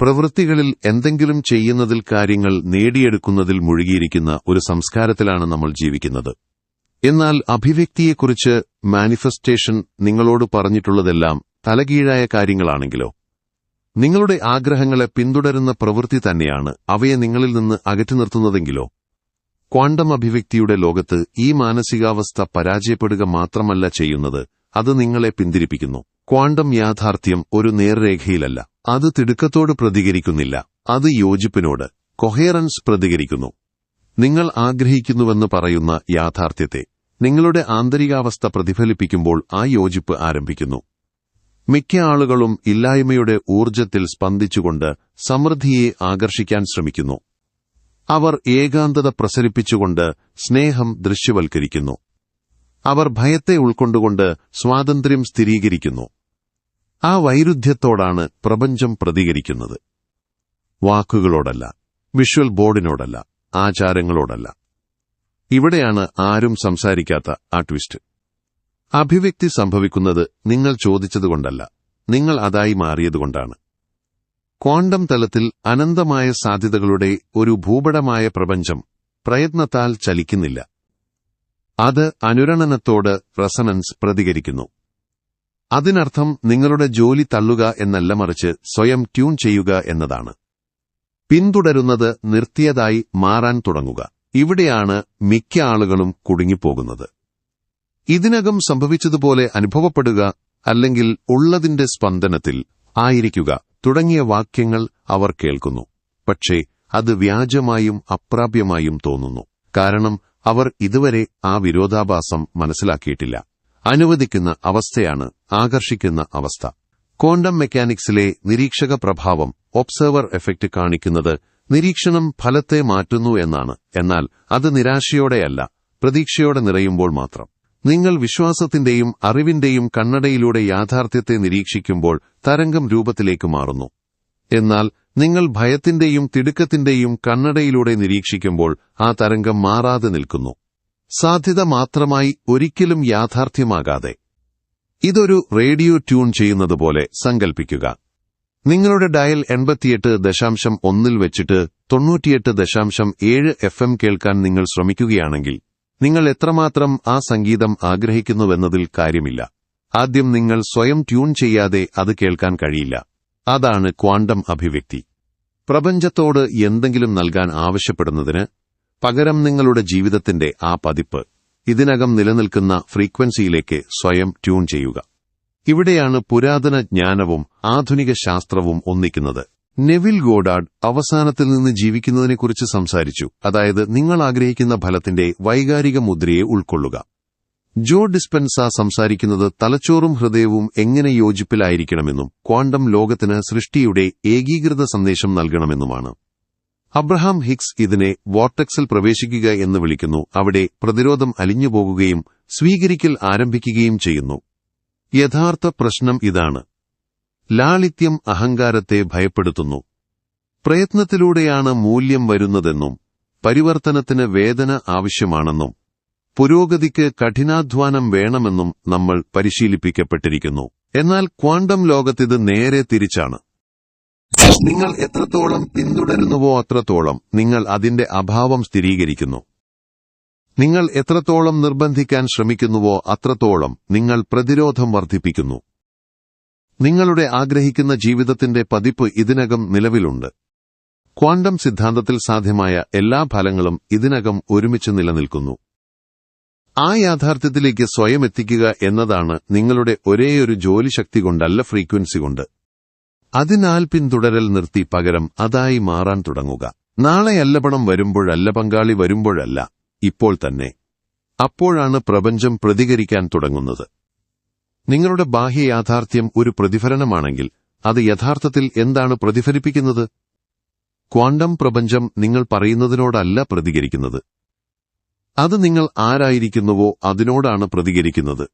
പ്രവൃത്തികളിൽ എന്തെങ്കിലും ചെയ്യുന്നതിൽ കാര്യങ്ങൾ നേടിയെടുക്കുന്നതിൽ മുഴുകിയിരിക്കുന്ന ഒരു സംസ്കാരത്തിലാണ് നമ്മൾ ജീവിക്കുന്നത്. എന്നാൽ അഭിവ്യക്തിയെക്കുറിച്ച് മാനിഫെസ്റ്റേഷൻ നിങ്ങളോട് പറഞ്ഞിട്ടുള്ളതെല്ലാം തലകീഴായ കാര്യങ്ങളാണെങ്കിലോ? നിങ്ങളുടെ ആഗ്രഹങ്ങളെ പിന്തുടരുന്ന പ്രവൃത്തി തന്നെയാണ് അവയെ നിങ്ങളിൽ നിന്ന് അകറ്റി നിർത്തുന്നതെങ്കിലോ? ക്വാണ്ടം അഭിവ്യക്തിയുടെ ലോകത്ത് ഈ മാനസികാവസ്ഥ പരാജയപ്പെടുക മാത്രമല്ല ചെയ്യുന്നത് അത് നിങ്ങളെ പിന്തിരിപ്പിക്കുന്നു. ക്വാണ്ടം യാഥാർത്ഥ്യം ഒരു നേർരേഖയിലല്ല. അത് തിടുക്കത്തോട് പ്രതികരിക്കുന്നില്ല. അത് യോജിപ്പിനോട് കൊഹേറൻസ് പ്രതികരിക്കുന്നു. നിങ്ങൾ ആഗ്രഹിക്കുന്നുവെന്ന് പറയുന്ന യാഥാർത്ഥ്യത്തെ നിങ്ങളുടെ ആന്തരികാവസ്ഥ പ്രതിഫലിപ്പിക്കുമ്പോൾ ആ യോജിപ്പ് ആരംഭിക്കുന്നു. മിക്ക ആളുകളും ഇല്ലായ്മയുടെ ഊർജത്തിൽ സ്പന്ദിച്ചുകൊണ്ട് സമൃദ്ധിയെ ആകർഷിക്കാൻ ശ്രമിക്കുന്നു. അവർ ഏകാന്തത പ്രസരിപ്പിച്ചുകൊണ്ട് സ്നേഹം ദൃശ്യവൽക്കരിക്കുന്നു. അവർ ഭയത്തെ ഉൾക്കൊണ്ടുകൊണ്ട് സ്വാതന്ത്ര്യം സ്ഥിരീകരിക്കുന്നു. ആ വൈരുദ്ധ്യത്തോടാണ് പ്രപഞ്ചം പ്രതികരിക്കുന്നത്. വാക്കുകളോടല്ല വിഷ്വൽ ബോർഡിനോടല്ല ആചാരങ്ങളോടല്ല. ഇവിടെയാണ് ആരും സംസാരിക്കാത്ത ആ ട്വിസ്റ്റ്. അഭിവ്യക്തി സംഭവിക്കുന്നത് നിങ്ങൾ ചോദിച്ചതുകൊണ്ടല്ല നിങ്ങൾ അതായി മാറിയതുകൊണ്ടാണ്. ക്വാണ്ടം തലത്തിൽ അനന്തമായ സാധ്യതകളുടെ ഒരു ഭൂപടമായ പ്രപഞ്ചം പ്രയത്നത്താൽ ചലിക്കുന്നില്ല. അത് അനുരണനത്തോട് റെസണൻസ് പ്രതികരിക്കുന്നു. അതിനർത്ഥം നിങ്ങളുടെ ജോലി തള്ളുക എന്നല്ല മറിച്ച് സ്വയം ട്യൂൺ ചെയ്യുക എന്നതാണ്. പിന്തുടരുന്നത് നിർത്തിയതായി മാറാൻ തുടങ്ങുക. ഇവിടെയാണ് മിക്ക ആളുകളും കുടുങ്ങിപ്പോകുന്നത്. ഇതിനകം സംഭവിച്ചതുപോലെ അനുഭവപ്പെടുക അല്ലെങ്കിൽ ഉള്ളതിന്റെ സ്പന്ദനത്തിൽ ആയിരിക്കുക തുടങ്ങിയ വാക്യങ്ങൾ അവർ കേൾക്കുന്നു. പക്ഷേ അത് വ്യാജമായും അപ്രാപ്യമായും തോന്നുന്നു. കാരണം അവർ ഇതുവരെ ആ വിരോധാഭാസം മനസ്സിലാക്കിയിട്ടില്ല. അനുവദിക്കുന്ന അവസ്ഥയാണ് ആകർഷിക്കുന്ന അവസ്ഥ. ക്വാണ്ടം മെക്കാനിക്സിലെ നിരീക്ഷക പ്രഭാവം ഒബ്സർവർ എഫക്റ്റ് കാണിക്കുന്നത് നിരീക്ഷണം ഫലത്തെ മാറ്റുന്നു എന്നാണ്. എന്നാൽ അത് നിരാശയോടെയല്ല പ്രതീക്ഷയോടെ നിറയുമ്പോൾ മാത്രം. നിങ്ങൾ വിശ്വാസത്തിന്റെയും അറിവിന്റെയും കണ്ണടയിലൂടെ യാഥാർത്ഥ്യത്തെ നിരീക്ഷിക്കുമ്പോൾ തരംഗം രൂപത്തിലേക്ക് മാറുന്നു. എന്നാൽ നിങ്ങൾ ഭയത്തിന്റെയും തിടുക്കത്തിന്റെയും കണ്ണടയിലൂടെ നിരീക്ഷിക്കുമ്പോൾ ആ തരംഗം മാറാതെ നിൽക്കുന്നു. സാധ്യത മാത്രമായി ഒരിക്കലും യാഥാർത്ഥ്യമാകാതെ. ഇതൊരു റേഡിയോ ട്യൂൺ ചെയ്യുന്നത് പോലെ സങ്കൽപ്പിക്കുക. നിങ്ങളുടെ ഡയൽ എൺപത്തിയെട്ട് ദശാംശം ഒന്നിൽ വെച്ചിട്ട് തൊണ്ണൂറ്റിയെട്ട് ദശാംശം ഏഴ് എഫ് എം കേൾക്കാൻ നിങ്ങൾ ശ്രമിക്കുകയാണെങ്കിൽ നിങ്ങൾ എത്രമാത്രം ആ സംഗീതം ആഗ്രഹിക്കുന്നുവെന്നതിൽ കാര്യമില്ല. ആദ്യം നിങ്ങൾ സ്വയം ട്യൂൺ ചെയ്യാതെ അത് കേൾക്കാൻ കഴിയില്ല. അതാണ് ക്വാണ്ടം അഭിവ്യക്തി. പ്രപഞ്ചത്തോട് എന്തെങ്കിലും നൽകാൻ ആവശ്യപ്പെടുന്നതിന് പകരം നിങ്ങളുടെ ജീവിതത്തിന്റെ ആ പതിപ്പ് ഇതിനകം നിലനിൽക്കുന്ന ഫ്രീക്വൻസിയിലേക്ക് സ്വയം ട്യൂൺ ചെയ്യുക. ഇവിടെയാണ് പുരാതന ജ്ഞാനവും ആധുനിക ശാസ്ത്രവും ഒന്നിക്കുന്നത്. നെവിൽ ഗോഡാഡ് അവസാനത്തിൽ നിന്ന് ജീവിക്കുന്നതിനെക്കുറിച്ച് സംസാരിച്ചു. അതായത് നിങ്ങൾ ആഗ്രഹിക്കുന്ന ഫലത്തിന്റെ വൈകാരിക മുദ്രയെ ഉൾക്കൊള്ളുക. ജോ ഡിസ്പെൻസ സംസാരിക്കുന്നത് തലച്ചോറും ഹൃദയവും എങ്ങനെ യോജിപ്പിലായിരിക്കണമെന്നും ക്വാണ്ടം ലോകത്തിന് സൃഷ്ടിയുടെ ഏകീകൃത സന്ദേശം നൽകണമെന്നുമാണ്. അബ്രഹാം ഹിക്സ് ഇതിനെ വോർട്ടക്സിൽ പ്രവേശിക്കുക എന്ന് വിളിക്കുന്നു. അവിടെ പ്രതിരോധം അലിഞ്ഞുപോകുകയും സ്വീകരിക്കൽ ആരംഭിക്കുകയും ചെയ്യുന്നു. യഥാർത്ഥ പ്രശ്നം ഇതാണ്. ലാളിത്യം അഹങ്കാരത്തെ ഭയപ്പെടുത്തുന്നു. പ്രയത്നത്തിലൂടെയാണ് മൂല്യം വരുന്നതെന്നും പരിവർത്തനത്തിന് വേദന ആവശ്യമാണെന്നും പുരോഗതിക്ക് കഠിനാധ്വാനം വേണമെന്നും നമ്മൾ പരിശീലിപ്പിക്കപ്പെട്ടിരിക്കുന്നു. എന്നാൽ ക്വാണ്ടം ലോകത്തിത് നേരെ തിരിച്ചാണ്. നിങ്ങൾ എത്രത്തോളം പിന്തുടരുന്നുവോ അത്രത്തോളം നിങ്ങൾ അതിന്റെ അഭാവം സ്ഥിരീകരിക്കുന്നു. നിങ്ങൾ എത്രത്തോളം നിർബന്ധിക്കാൻ ശ്രമിക്കുന്നുവോ അത്രത്തോളം നിങ്ങൾ പ്രതിരോധം വർദ്ധിപ്പിക്കുന്നു. നിങ്ങളുടെ ആഗ്രഹിക്കുന്ന ജീവിതത്തിന്റെ പതിപ്പ് ഇതിനകം നിലവിലുണ്ട്. ക്വാണ്ടം സിദ്ധാന്തത്തിൽ സാധ്യമായ എല്ലാ ഫലങ്ങളും ഇതിനകം ഒരുമിച്ച് നിലനിൽക്കുന്നു. ആ യാഥാർത്ഥ്യത്തിലേക്ക് സ്വയം എത്തിക്കുക എന്നതാണ് നിങ്ങളുടെ ഒരേയൊരു ജോലിശക്തി കൊണ്ടല്ല ഫ്രീക്വൻസി കൊണ്ട്. അതിനാൽ പിന്തുടരൽ നിർത്തി പകരം അതായി മാറാൻ തുടങ്ങുക. നാളെ അല്ലപണം വരുമ്പോഴല്ല പങ്കാളി വരുമ്പോഴല്ല ഇപ്പോൾ തന്നെ. അപ്പോഴാണ് പ്രപഞ്ചം പ്രതികരിക്കാൻ തുടങ്ങുന്നത്. നിങ്ങളുടെ ബാഹ്യ യാഥാർത്ഥ്യം ഒരു പ്രതിഫലനമാണെങ്കിൽ അത് യഥാർത്ഥത്തിൽ എന്താണ് പ്രതിഫലിപ്പിക്കുന്നത്? ക്വാണ്ടം പ്രപഞ്ചം നിങ്ങൾ പറയുന്നതിനോടല്ല പ്രതികരിക്കുന്നത്. അത് നിങ്ങൾ ആരായിരിക്കുന്നുവോ അതിനോടാണ് പ്രതികരിക്കുന്നത്.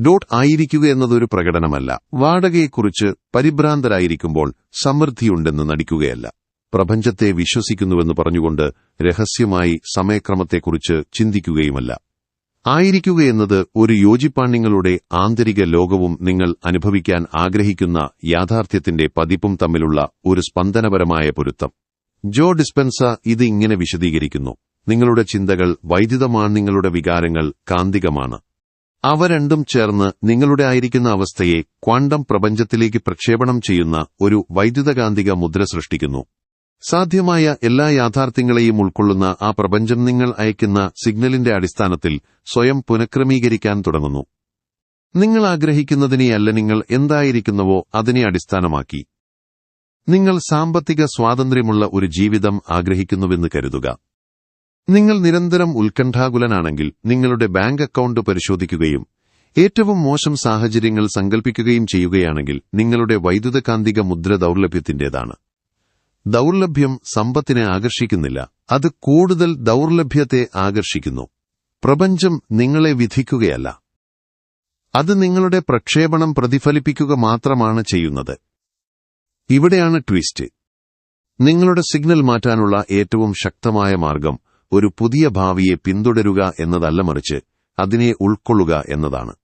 ഡോട്ട് ആയിരിക്കുക എന്നതൊരു പ്രകടനമല്ല. വാടകയെക്കുറിച്ച് പരിഭ്രാന്തരായിരിക്കുമ്പോൾ സമൃദ്ധിയുണ്ടെന്ന് നടിക്കുകയല്ല. പ്രപഞ്ചത്തെ വിശ്വസിക്കുന്നുവെന്ന് പറഞ്ഞുകൊണ്ട് രഹസ്യമായി സമയക്രമത്തെക്കുറിച്ച് ചിന്തിക്കുകയുമല്ല. ആയിരിക്കുക എന്നത് ഒരു യോജിപ്പാണ്യങ്ങളുടെ ആന്തരിക ലോകവും നിങ്ങൾ അനുഭവിക്കാൻ ആഗ്രഹിക്കുന്ന യാഥാർത്ഥ്യത്തിന്റെ പതിപ്പും തമ്മിലുള്ള ഒരു സ്പന്ദനപരമായ പൊരുത്തം. ജോ ഡിസ്പെൻസ ഇത് ഇങ്ങനെ വിശദീകരിക്കുന്നു. നിങ്ങളുടെ ചിന്തകൾ വൈദ്യുതമാണ് നിങ്ങളുടെ വികാരങ്ങൾ കാന്തികമാണ്. അവ രണ്ടും ചേർന്ന് നിങ്ങളുടെ ആയിരിക്കുന്ന അവസ്ഥയെ ക്വാണ്ടം പ്രപഞ്ചത്തിലേക്ക് പ്രക്ഷേപണം ചെയ്യുന്ന ഒരു വൈദ്യുതകാന്തിക മുദ്ര സൃഷ്ടിക്കുന്നു. സാധ്യമായ എല്ലാ യാഥാർത്ഥ്യങ്ങളെയും ഉൾക്കൊള്ളുന്ന ആ പ്രപഞ്ചം നിങ്ങൾ അയക്കുന്ന സിഗ്നലിന്റെ അടിസ്ഥാനത്തിൽ സ്വയം പുനഃക്രമീകരിക്കാൻ തുടങ്ങുന്നു. നിങ്ങൾ ആഗ്രഹിക്കുന്നതിനെയല്ല നിങ്ങൾ എന്തായിരിക്കുന്നുവോ അതിനെ അടിസ്ഥാനമാക്കി. നിങ്ങൾ സാമ്പത്തിക സ്വാതന്ത്ര്യമുള്ള ഒരു ജീവിതം ആഗ്രഹിക്കുന്നുവെന്ന് കരുതുക. നിങ്ങൾ നിരന്തരം ഉത്കണ്ഠാകുലനാണെങ്കിൽ നിങ്ങളുടെ ബാങ്ക് അക്കൗണ്ട് പരിശോധിക്കുകയും ഏറ്റവും മോശം സാഹചര്യങ്ങൾ സങ്കൽപ്പിക്കുകയും ചെയ്യുകയാണെങ്കിൽ നിങ്ങളുടെ വൈദ്യുതകാന്തിക മുദ്ര ദൗർലഭ്യത്തിന്റേതാണ് ദൗർലഭ്യം സമ്പത്തിനെ ആകർഷിക്കുന്നില്ല അത് കൂടുതൽ ദൗർലഭ്യത്തെ ആകർഷിക്കുന്നു. പ്രപഞ്ചം നിങ്ങളെ വിധിക്കുകയല്ല. അത് നിങ്ങളുടെ പ്രക്ഷേപണം പ്രതിഫലിപ്പിക്കുക മാത്രമാണ് ചെയ്യുന്നത്. ഇവിടെയാണ് ട്വിസ്റ്റ്. നിങ്ങളുടെ സിഗ്നൽ മാറ്റാനുള്ള ഏറ്റവും ശക്തമായ മാർഗം ഒരു പുതിയ ഭാവിയെ പിന്തുടരുക എന്നതല്ല മറിച്ച് അതിനെ ഉൾക്കൊള്ളുക എന്നതാണ്.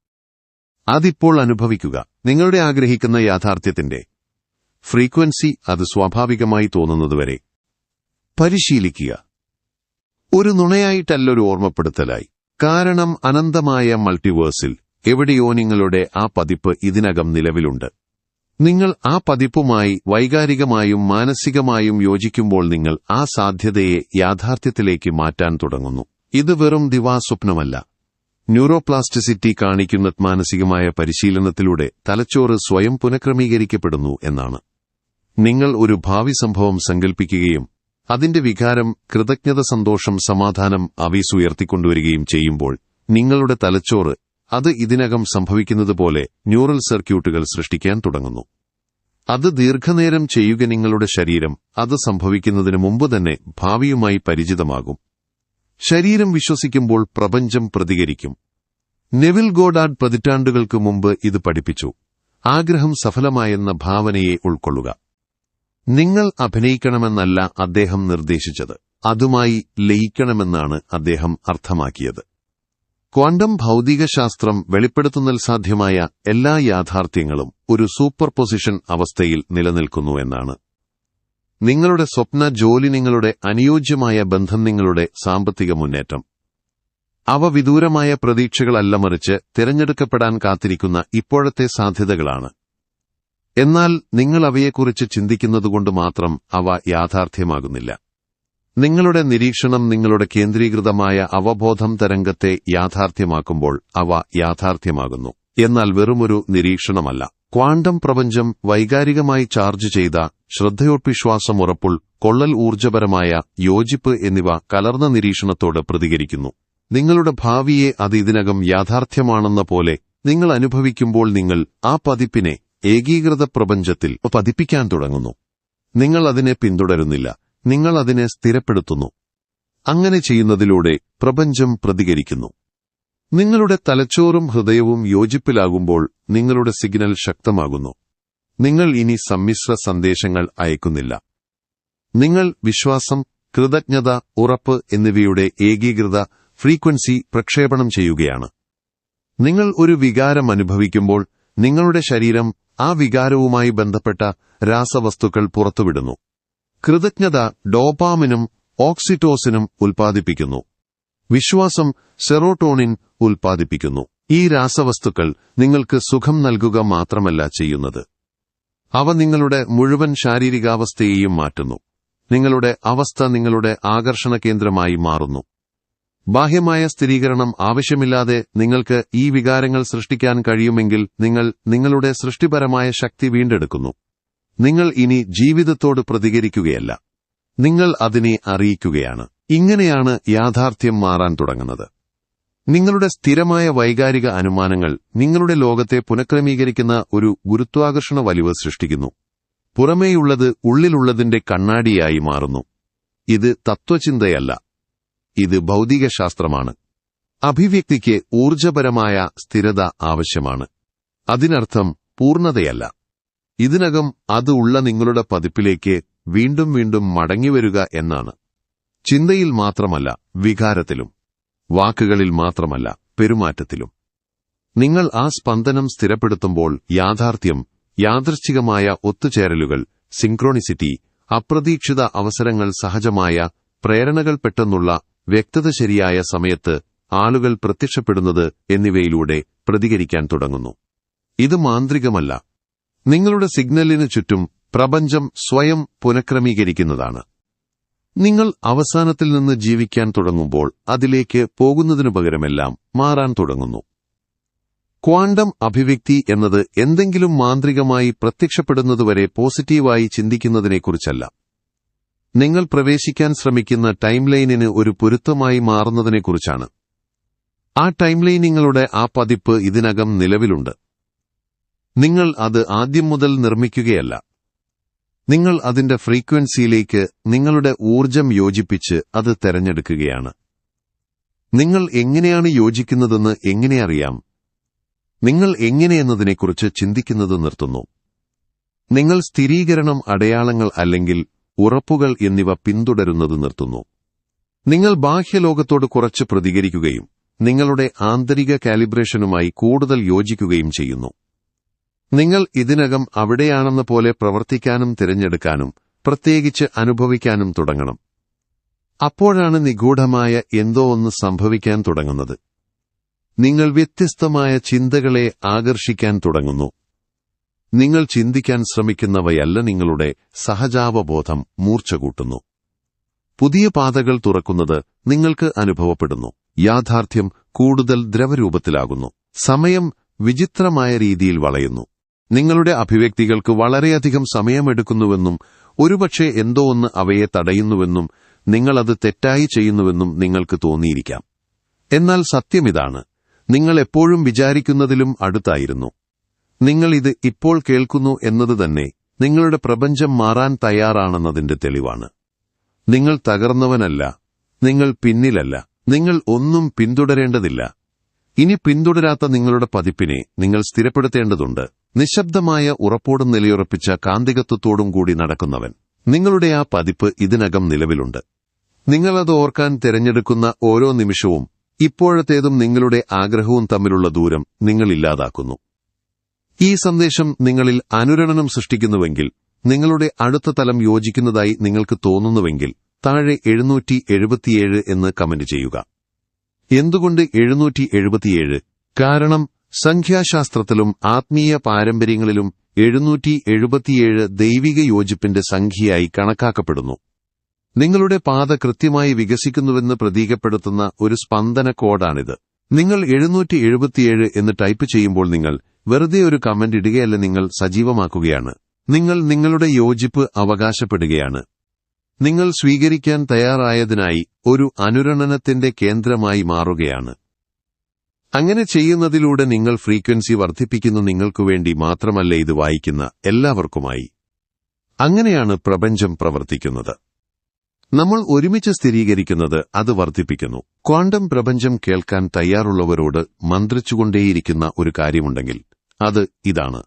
അതിപ്പോൾ അനുഭവിക്കുക. നിങ്ങളുടെ ആഗ്രഹിക്കുന്ന യാഥാർത്ഥ്യത്തിന്റെ ഫ്രീക്വൻസി അത് സ്വാഭാവികമായി തോന്നുന്നതുവരെ പരിശീലിക്കുക. ഒരു നുണയായിട്ടല്ലൊരു ഓർമ്മപ്പെടുത്തലായി. കാരണം അനന്തമായ മൾട്ടിവേഴ്സിൽ എവിടെയോ നിങ്ങളുടെ ആ പതിപ്പ് ഇതിനകം നിലവിലുണ്ട്. നിങ്ങൾ ആ പതിപ്പുമായി വൈകാരികമായും മാനസികമായും യോജിക്കുമ്പോൾ നിങ്ങൾ ആ സാധ്യതയെ യാഥാർത്ഥ്യത്തിലേക്ക് മാറ്റാൻ തുടങ്ങുന്നു. ഇത് വെറും ദിവാസ്വപ്നമല്ല. ന്യൂറോപ്ലാസ്റ്റിസിറ്റി കാണിക്കുന്ന മാനസികമായ പരിശീലനത്തിലൂടെ തലച്ചോറ് സ്വയം പുനഃക്രമീകരിക്കപ്പെടുന്നു എന്നാണ്. നിങ്ങൾ ഒരു ഭാവി സംഭവം സങ്കൽപ്പിക്കുകയും അതിന്റെ വികാരം കൃതജ്ഞത സന്തോഷം സമാധാനം അവീസ് ഉയർത്തിക്കൊണ്ടുവരികയും ചെയ്യുമ്പോൾ നിങ്ങളുടെ തലച്ചോറ് അത് ഇതിനകം സംഭവിക്കുന്നതുപോലെ ന്യൂറൽ സർക്യൂട്ടുകൾ സൃഷ്ടിക്കാൻ തുടങ്ങുന്നു. അത് ദീർഘനേരം ചെയ്യുക നിങ്ങളുടെ ശരീരം അത് സംഭവിക്കുന്നതിന് മുമ്പ് തന്നെ ഭാവിയുമായി പരിചിതമാകും. ശരീരം വിശ്വസിക്കുമ്പോൾ പ്രപഞ്ചം പ്രതികരിക്കും. നെവിൽ ഗോഡാഡ് പതിറ്റാണ്ടുകൾക്ക് മുമ്പ് ഇത് പഠിപ്പിച്ചു. ആഗ്രഹം സഫലമായെന്ന ഭാവനയെ ഉൾക്കൊള്ളുക. നിങ്ങൾ അഭിനയിക്കണമെന്നല്ല അദ്ദേഹം നിർദ്ദേശിച്ചത്. അതുമായി ലയിക്കണമെന്നാണ് അദ്ദേഹം അർത്ഥമാക്കിയത്. ക്വാണ്ടം ഭൗതികശാസ്ത്രം വെളിപ്പെടുത്തുന്നതിൽ സാധ്യമായ എല്ലാ യാഥാർത്ഥ്യങ്ങളും ഒരു സൂപ്പർപൊസിഷൻ അവസ്ഥയിൽ നിലനിൽക്കുന്നു എന്നാണ്. നിങ്ങളുടെ സ്വപ്ന ജോലി നിങ്ങളുടെ അനുയോജ്യമായ ബന്ധം നിങ്ങളുടെ സാമ്പത്തിക മുന്നേറ്റം. അവ വിദൂരമായ പ്രതീക്ഷകളല്ല മറിച്ച് തിരഞ്ഞെടുക്കപ്പെടാൻ കാത്തിരിക്കുന്ന ഇപ്പോഴത്തെ സാധ്യതകളാണ്. എന്നാൽ നിങ്ങൾ അവയെക്കുറിച്ച് ചിന്തിക്കുന്നതുകൊണ്ട് മാത്രം അവ യാഥാർത്ഥ്യമാകുന്നില്ല. നിങ്ങളുടെ നിരീക്ഷണം നിങ്ങളുടെ കേന്ദ്രീകൃതമായ അവബോധം തരംഗത്തെ യാഥാർത്ഥ്യമാക്കുമ്പോൾ അവ യാഥാർത്ഥ്യമാകുന്നു. എന്നാൽ വെറുമൊരു നിരീക്ഷണമല്ല. ക്വാണ്ടം പ്രപഞ്ചം വൈകാരികമായി ചാർജ് ചെയ്ത ശ്രദ്ധയോട്വിശ്വാസം ഉറപ്പുൾ കൊള്ളൽ ഊർജപരമായ യോജിപ്പ് എന്നിവ കലർന്ന നിരീക്ഷണത്തോട് പ്രതികരിക്കുന്നു. നിങ്ങളുടെ ഭാവിയെ അത് ഇതിനകം യാഥാർത്ഥ്യമാണെന്ന പോലെ നിങ്ങൾ അനുഭവിക്കുമ്പോൾ നിങ്ങൾ ആ പതിപ്പിനെ ഏകീകൃത പ്രപഞ്ചത്തിൽ പതിപ്പിക്കാൻ തുടങ്ങുന്നു. നിങ്ങൾ അതിനെ പിന്തുടരുന്നില്ല. നിങ്ങൾ അതിനെ സ്ഥിരപ്പെടുത്തുന്നു. അങ്ങനെ ചെയ്യുന്നതിലൂടെ പ്രപഞ്ചം പ്രതികരിക്കുന്നു. നിങ്ങളുടെ തലച്ചോറും ഹൃദയവും യോജിപ്പിലാകുമ്പോൾ നിങ്ങളുടെ സിഗ്നൽ ശക്തമാകുന്നു. നിങ്ങൾ ഇനി സമ്മിശ്ര സന്ദേശങ്ങൾ അയക്കുന്നില്ല. നിങ്ങൾ വിശ്വാസം കൃതജ്ഞത ഉറപ്പ് എന്നിവയുടെ ഏകീകൃത ഫ്രീക്വൻസി പ്രക്ഷേപണം ചെയ്യുകയാണ്. നിങ്ങൾ ഒരു വികാരം അനുഭവിക്കുമ്പോൾ നിങ്ങളുടെ ശരീരം ആ വികാരവുമായി ബന്ധപ്പെട്ട രാസവസ്തുക്കൾ പുറത്തുവിടുന്നു. കൃതജ്ഞത ഡോപാമിനും ഓക്സിറ്റോസിനും ഉൽപ്പാദിപ്പിക്കുന്നു. വിശ്വാസം സെറോട്ടോണിൻ ഉൽപ്പാദിപ്പിക്കുന്നു. ഈ രാസവസ്തുക്കൾ നിങ്ങൾക്ക് സുഖം നൽകുക മാത്രമല്ല ചെയ്യുന്നത്. അവ നിങ്ങളുടെ മുഴുവൻ ശാരീരികാവസ്ഥയെയും മാറ്റുന്നു. നിങ്ങളുടെ അവസ്ഥ നിങ്ങളുടെ ആകർഷണ കേന്ദ്രമായി മാറുന്നു. ബാഹ്യമായ സ്ഥിരീകരണം ആവശ്യമില്ലാതെ നിങ്ങൾക്ക് ഈ വികാരങ്ങൾ സൃഷ്ടിക്കാൻ കഴിയുമെങ്കിൽ നിങ്ങൾ നിങ്ങളുടെ സൃഷ്ടിപരമായ ശക്തി വീണ്ടെടുക്കുന്നു. നിങ്ങൾ ഇനി ജീവിതത്തോട് പ്രതികരിക്കുകയല്ല. നിങ്ങൾ അതിനെ അറിയിക്കുകയാണ്. ഇങ്ങനെയാണ് യാഥാർത്ഥ്യം മാറാൻ തുടങ്ങുന്നത്. നിങ്ങളുടെ സ്ഥിരമായ വൈകാരിക അനുമാനങ്ങൾ നിങ്ങളുടെ ലോകത്തെ പുനഃക്രമീകരിക്കുന്ന ഒരു ഗുരുത്വാകർഷണ വലിവ് സൃഷ്ടിക്കുന്നു. പുറമേയുള്ളത് ഉള്ളിലുള്ളതിന്റെ കണ്ണാടിയായി മാറുന്നു. ഇത് തത്വചിന്തയല്ല. ഇത് ഭൗതികശാസ്ത്രമാണ്. അഭിവ്യക്തിക്ക് ഊർജപരമായ സ്ഥിരത ആവശ്യമാണ്. അതിനർത്ഥം പൂർണതയല്ല. ഇതിനകം അത് ഉള്ള നിങ്ങളുടെ പതിപ്പിലേക്ക് വീണ്ടും വീണ്ടും മടങ്ങിവരിക എന്നാണ്. ചിന്തയിൽ മാത്രമല്ല വികാരത്തിലും വാക്കുകളിൽ മാത്രമല്ല പെരുമാറ്റത്തിലും. നിങ്ങൾ ആ സ്പന്ദനം സ്ഥിരപ്പെടുത്തുമ്പോൾ യാഥാർത്ഥ്യം യാദൃശ്ചികമായ ഒത്തുചേരലുകൾ സിൻക്രോണിസിറ്റി അപ്രതീക്ഷിത അവസരങ്ങൾ സഹജമായ പ്രേരണകൾ പെട്ടെന്നുള്ള വ്യക്തത ശരിയായ സമയത്ത് ആളുകൾ പ്രത്യക്ഷപ്പെടുന്നത് എന്നിവയിലൂടെ പ്രതികരിക്കാൻ തുടങ്ങുന്നു. ഇത് മാന്ത്രികമല്ല നിങ്ങളുടെ സിഗ്നലിന് ചുറ്റും പ്രപഞ്ചം സ്വയം പുനഃക്രമീകരിക്കുന്നതാണ്. നിങ്ങൾ അവസാനത്തിൽ നിന്ന് ജീവിക്കാൻ തുടങ്ങുമ്പോൾ അതിലേക്ക് പോകുന്നതിനു പകരമെല്ലാം മാറാൻ തുടങ്ങുന്നു. ക്വാണ്ടം അഭിവ്യക്തി എന്നത് എന്തെങ്കിലും മാന്ത്രികമായി പ്രത്യക്ഷപ്പെടുന്നതുവരെ പോസിറ്റീവായി ചിന്തിക്കുന്നതിനെക്കുറിച്ചല്ല. നിങ്ങൾ പ്രവേശിക്കാൻ ശ്രമിക്കുന്ന ടൈം ലൈനിന് ഒരു പൊരുത്തമായി മാറുന്നതിനെക്കുറിച്ചാണ്. ആ ടൈം ലൈനിങ്ങളുടെ ആ പതിപ്പ് ഇതിനകം നിലവിലുണ്ട്. നിങ്ങൾ അത് ആദ്യം മുതൽ നിർമ്മിക്കുകയല്ല. നിങ്ങൾ അതിന്റെ ഫ്രീക്വൻസിയിലേക്ക് നിങ്ങളുടെ ഊർജം യോജിപ്പിച്ച് അത് തെരഞ്ഞെടുക്കുകയാണ്. നിങ്ങൾ എങ്ങനെയാണ് യോജിക്കുന്നതെന്ന് എങ്ങനെ അറിയാം? നിങ്ങൾ എങ്ങനെയെന്നതിനെക്കുറിച്ച് ചിന്തിക്കുന്നത് നിർത്തുന്നു. നിങ്ങൾ സ്ഥിരീകരണം അടയാളങ്ങൾ അല്ലെങ്കിൽ ഉറപ്പുകൾ എന്നിവ പിന്തുടരുന്നത് നിർത്തുന്നു. നിങ്ങൾ ബാഹ്യലോകത്തോട് കുറച്ച് പ്രതികരിക്കുകയും നിങ്ങളുടെ ആന്തരിക കാലിബ്രേഷനുമായി കൂടുതൽ യോജിക്കുകയും ചെയ്യുന്നു. നിങ്ങൾ ഇതിനകം അവിടെയാണെന്ന പോലെ പ്രവർത്തിക്കാനും തിരഞ്ഞെടുക്കാനും പ്രത്യേകിച്ച് അനുഭവിക്കാനും തുടങ്ങണം. അപ്പോഴാണ് നിഗൂഢമായ എന്തോ ഒന്ന് സംഭവിക്കാൻ തുടങ്ങുന്നത്. നിങ്ങൾ വ്യത്യസ്തമായ ചിന്തകളെ ആകർഷിക്കാൻ തുടങ്ങുന്നു. നിങ്ങൾ ചിന്തിക്കാൻ ശ്രമിക്കുന്നവയല്ല നിങ്ങളുടെ സഹജാവബോധം മൂർച്ച കൂട്ടുന്നു പുതിയ പാതകൾ തുറക്കുന്നത് നിങ്ങൾക്ക് അനുഭവപ്പെടുന്നു. യാഥാർത്ഥ്യം കൂടുതൽ ദ്രവരൂപത്തിലാകുന്നു. സമയം വിചിത്രമായ രീതിയിൽ വളയുന്നു. നിങ്ങളുടെ അഭിവ്യക്തികൾക്ക് വളരെയധികം സമയമെടുക്കുന്നുവെന്നും ഒരുപക്ഷെ എന്തോ ഒന്ന് അവയെ തടയുന്നുവെന്നും നിങ്ങളത് തെറ്റായി ചെയ്യുന്നുവെന്നും നിങ്ങൾക്ക് തോന്നിയിരിക്കാം. എന്നാൽ സത്യമിതാണ് നിങ്ങൾ എപ്പോഴും വിചാരിക്കുന്നതിലും അടുത്തായിരുന്നു. നിങ്ങൾ ഇത് ഇപ്പോൾ കേൾക്കുന്നു എന്നത് തന്നെ നിങ്ങളുടെ പ്രപഞ്ചം മാറാൻ തയ്യാറാണെന്നതിന്റെ തെളിവാണ്. നിങ്ങൾ തകർന്നവനല്ല. നിങ്ങൾ പിന്നിലല്ല. നിങ്ങൾ ഒന്നും പിന്തുടരേണ്ടതില്ല. ഇനി പിന്തുടരാത്ത നിങ്ങളുടെ പതിപ്പിനെ നിങ്ങൾ സ്ഥിരപ്പെടുത്തേണ്ടതുണ്ട്. നിശബ്ദമായ ഉറപ്പോടും നിലയുറപ്പിച്ച കാന്തികത്വത്തോടും കൂടി നടക്കുന്നവൻ. നിങ്ങളുടെ ആ പതിപ്പ് ഇതിനകം നിലവിലുണ്ട്. നിങ്ങളത് ഓർക്കാൻ തിരഞ്ഞെടുക്കുന്ന ഓരോ നിമിഷവും ഇപ്പോഴത്തേതും നിങ്ങളുടെ ആഗ്രഹവും തമ്മിലുള്ള ദൂരം നിങ്ങളില്ലാതാക്കുന്നു ഈ സന്ദേശം നിങ്ങളിൽ അനുരണനം സൃഷ്ടിക്കുന്നുവെങ്കിൽ നിങ്ങളുടെ അടുത്ത തലം യോജിക്കുന്നതായി നിങ്ങൾക്ക് തോന്നുന്നുവെങ്കിൽ താഴെ എഴുന്നൂറ്റി എഴുപത്തിയേഴ് എന്ന് കമന്റ് ചെയ്യുക. എന്തുകൊണ്ട് എഴുന്നൂറ്റി എഴുപത്തിയേഴ് കാരണം സംഖ്യാശാസ്ത്രത്തിലും ആത്മീയ പാരമ്പര്യങ്ങളിലും എഴുന്നൂറ്റി എഴുപത്തിയേഴ് ദൈവിക യോജിപ്പിന്റെ സംഖ്യയായി കണക്കാക്കപ്പെടുന്നു. നിങ്ങളുടെ പാത കൃത്യമായി വികസിക്കുന്നുവെന്ന് പ്രതീകപ്പെടുത്തുന്ന ഒരു സ്പന്ദന കോഡാണിത്. നിങ്ങൾ എഴുന്നൂറ്റി എഴുപത്തിയേഴ് എന്ന് ടൈപ്പ് ചെയ്യുമ്പോൾ നിങ്ങൾ വെറുതെ ഒരു കമന്റ് ഇടുകയല്ല നിങ്ങൾ സജീവമാക്കുകയാണ്. നിങ്ങൾ നിങ്ങളുടെ യോജിപ്പ് അവകാശപ്പെടുകയാണ്. നിങ്ങൾ സ്വീകരിക്കാൻ തയ്യാറായതിനായി ഒരു അനുരണനത്തിന്റെ കേന്ദ്രമായി മാറുകയാണ്. അങ്ങനെ ചെയ്യുന്നതിലൂടെ നിങ്ങൾ ഫ്രീക്വൻസി വർദ്ധിപ്പിക്കുന്നു വർദ്ധിപ്പിക്കുന്ന നിങ്ങൾക്കുവേണ്ടി മാത്രമല്ല ഇത് വായിക്കുന്ന എല്ലാവർക്കുമായി. അങ്ങനെയാണ് പ്രപഞ്ചം പ്രവർത്തിക്കുന്നത്. നമ്മൾ ഒരുമിച്ച് സ്ഥിരീകരിക്കുന്നത് അത് വർദ്ധിപ്പിക്കുന്നു. ക്വാണ്ടം പ്രപഞ്ചം കേൾക്കാൻ തയ്യാറുള്ളവരോട് മന്ത്രിച്ചുകൊണ്ടേയിരിക്കുന്ന ഒരു കാര്യമുണ്ടെങ്കിൽ അത് ഇതാണ്.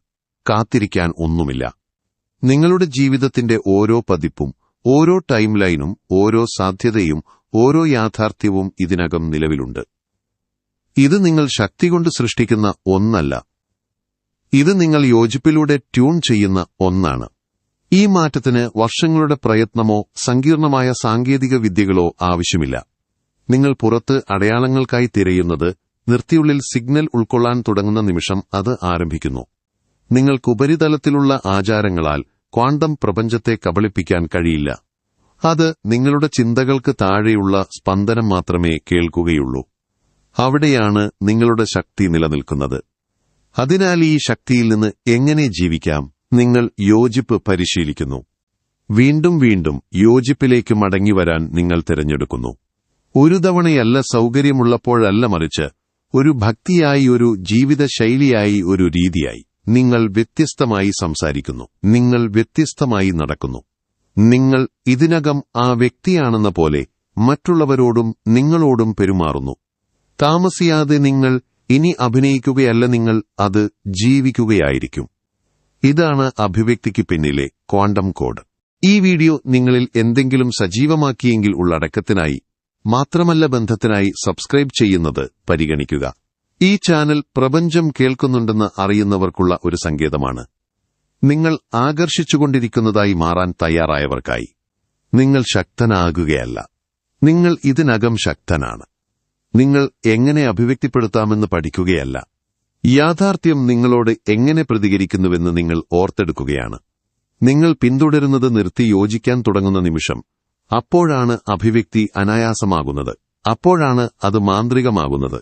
കാത്തിരിക്കാൻ ഒന്നുമില്ല. നിങ്ങളുടെ ജീവിതത്തിന്റെ ഓരോ പതിപ്പും ഓരോ ടൈം ലൈനും ഓരോ സാധ്യതയും ഓരോ യാഥാർത്ഥ്യവും ഇതിനകം നിലവിലുണ്ട്. ഇത് നിങ്ങൾ ശക്തി കൊണ്ട് സൃഷ്ടിക്കുന്ന ഒന്നല്ല. ഇത് നിങ്ങൾ യോജിപ്പിലൂടെ ട്യൂൺ ചെയ്യുന്ന ഒന്നാണ്. ഈ മാറ്റത്തിന് വർഷങ്ങളുടെ പ്രയത്നമോ സങ്കീർണമായ സാങ്കേതിക വിദ്യകളോ ആവശ്യമില്ല. നിങ്ങൾ പുറത്ത് അടയാളങ്ങൾക്കായി തിരയുന്നത് നിർത്തിയുള്ളിൽ സിഗ്നൽ ഉൾക്കൊള്ളാൻ തുടങ്ങുന്ന നിമിഷം അത് ആരംഭിക്കുന്നു. നിങ്ങൾക്ക് ഉപരിതലത്തിലുള്ള ആചാരങ്ങളാൽ ക്വാണ്ടം പ്രപഞ്ചത്തെ കബളിപ്പിക്കാൻ കഴിയില്ല. അത് നിങ്ങളുടെ ചിന്തകൾക്ക് താഴെയുള്ള സ്പന്ദനം മാത്രമേ കേൾക്കുകയുള്ളൂ. അവിടെയാണ് നിങ്ങളുടെ ശക്തി നിലനിൽക്കുന്നത്. അതിനാൽ ഈ ശക്തിയിൽ നിന്ന് എങ്ങനെ ജീവിക്കാം? നിങ്ങൾ യോജിപ്പ് പരിശീലിക്കുന്നു. വീണ്ടും വീണ്ടും യോജിപ്പിലേക്ക് മടങ്ങിവരാൻ നിങ്ങൾ തിരഞ്ഞെടുക്കുന്നു. ഒരു തവണയല്ല സൗകര്യമുള്ളപ്പോഴല്ല മറിച്ച് ഒരു ഭക്തിയായി ഒരു ജീവിതശൈലിയായി ഒരു രീതിയായി നിങ്ങൾ വ്യത്യസ്തമായി സംസാരിക്കുന്നു. നിങ്ങൾ വ്യത്യസ്തമായി നടക്കുന്നു. നിങ്ങൾ ഇതിനകം ആ വ്യക്തിയാണെന്ന പോലെ മറ്റുള്ളവരോടും നിങ്ങളോടും പെരുമാറുന്നു. താമസിയാതെ നിങ്ങൾ ഇനി അഭിനയിക്കുകയല്ല നിങ്ങൾ അത് ജീവിക്കുകയായിരിക്കും. ഇതാണ് അഭിവ്യക്തിക്ക് പിന്നിലെ ക്വാണ്ടം കോഡ്. ഈ വീഡിയോ നിങ്ങളിൽ എന്തെങ്കിലും സജീവമാക്കിയെങ്കിൽ ഉള്ളടക്കത്തിനായി മാത്രമല്ല ബന്ധത്തിനായി സബ്സ്ക്രൈബ് ചെയ്യുന്നത് പരിഗണിക്കുക. ഈ ചാനൽ പ്രപഞ്ചം കേൾക്കുന്നുണ്ടെന്ന് അറിയുന്നവർക്കുള്ള ഒരു സങ്കേതമാണ്. നിങ്ങൾ ആകർഷിച്ചുകൊണ്ടിരിക്കുന്നതായി മാറാൻ തയ്യാറായവർക്കായി. നിങ്ങൾ ശക്തനാകുകയല്ല. നിങ്ങൾ ഇതിനകം ശക്തനാണ്. നിങ്ങൾ എങ്ങനെ അഭിവ്യക്തിപ്പെടുത്താമെന്ന് പഠിക്കുകയല്ല. യാഥാർത്ഥ്യം നിങ്ങളോട് എങ്ങനെ പ്രതികരിക്കുന്നുവെന്ന് നിങ്ങൾ ഓർത്തെടുക്കുകയാണ്. നിങ്ങൾ പിന്തുടരുന്നത് നിർത്തി യോജിക്കാൻ തുടങ്ങുന്ന നിമിഷം. അപ്പോഴാണ് അഭിവ്യക്തി അനായാസമാകുന്നത്. അപ്പോഴാണ് അത് മാന്ത്രികമാകുന്നത്.